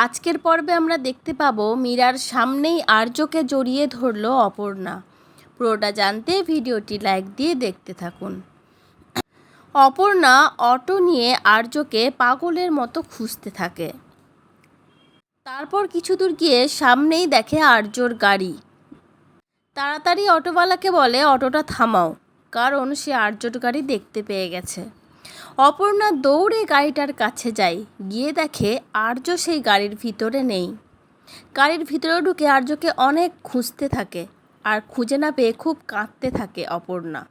আজকের পর্বে আমরা দেখতে পাবো মীরার সামনেই আর্যকে জড়িয়ে ধরলো অপর্ণা। পুরোটা জানতে ভিডিওটি লাইক দিয়ে দেখতে থাকুন। অপর্ণা অটো নিয়ে আর্যকে পাগলের মতো খুঁজতে থাকে। তারপর কিছু দূর গিয়ে সামনেই দেখে আর্যর গাড়ি। তাড়াতাড়ি অটোওয়ালাকে বলে, অটোটা থামাও। কারণ সে আর্যর গাড়ি দেখতে পেয়ে গেছে। অপর্ণা দৌড়ে গাড়িটার কাছে যায়। গিয়ে দেখে আর্য সেই গাড়ির ভিতরে নেই। গাড়ির ভিতরে ঢুকে আর্যকে অনেক খুঁজতে থাকে আর খুঁজে না পেয়ে খুব কাঁদতে থাকে অপর্ণা।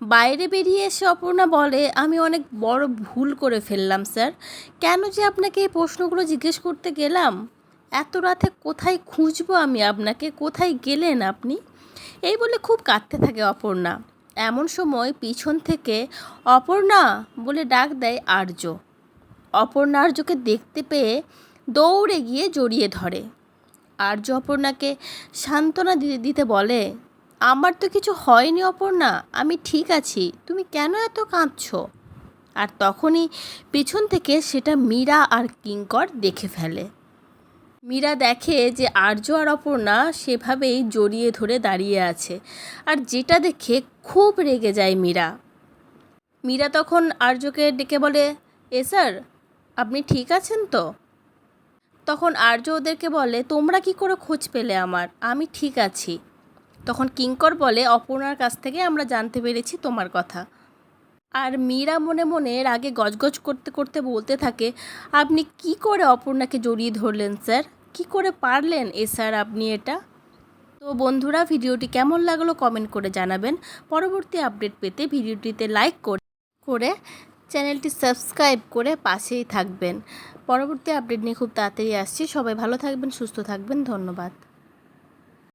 বাইরে বেরিয়ে এসে অপর্ণা বলে, আমি অনেক বড় ভুল করে ফেললাম, স্যার। কেন যে আপনাকে এই প্রশ্নগুলো জিজ্ঞেস করতে গেলাম? এত রাতে কোথায় খুঁজবো আমি আপনাকে? কোথায় গেলেন আপনি? এই বলে খুব কাঁদতে থাকে অপর্ণা। এমন সময় পিছন থেকে অপর্ণা বলে ডাক দেয় আর্য। অপর্ণা আর্যকে দেখতে পেয়ে দৌড়ে গিয়ে জড়িয়ে ধরে। আর্য অপর্ণাকে সান্ত্বনা দিতে বলে, আমার তো কিছু হয়নি অপর্ণা, আমি ঠিক আছি, তুমি কেন এত কাঁদছো? আর তখনই পিছন থেকে সেটা মীরা আর কিঙ্কর দেখে ফেলে। মীরা দেখে যে আর্য আর অপর্ণা সেভাবেই জড়িয়ে ধরে দাঁড়িয়ে আছে। আর যেটা দেখে খুব রেগে যায় মীরা। মীরা তখন আর্যকে ডেকে বলে, এ স্যার, আপনি ঠিক আছেন তো? তখন আর্য ওদেরকে বলে, তোমরা কি করে খোঁজ পেলে আমার? আমি ঠিক আছি। তখন কিঙ্কর বলে, অপর্ণার কাছ থেকে আমরা জানতে পেরেছি তোমার কথা। আর মীরা মনে মনে রাগে গজগজ করতে করতে বলতে থাকে, আপনি কি করে অপর্ণাকে জড়িয়ে ধরলেন, স্যার? কি করে পারলেন এ স্যার আপনি এটা? তো বন্ধুরা, ভিডিওটি কেমন লাগল কমেন্ট করে জানাবেন। পরবর্তী আপডেট পেতে ভিডিওটিতে লাইক করে চ্যানেলটি সাবস্ক্রাইব করে পাশেই থাকবেন। পরবর্তী আপডেট নিয়ে খুব তাড়াতাড়ি আসছি। সবাই ভালো থাকবেন, সুস্থ থাকবেন। ধন্যবাদ।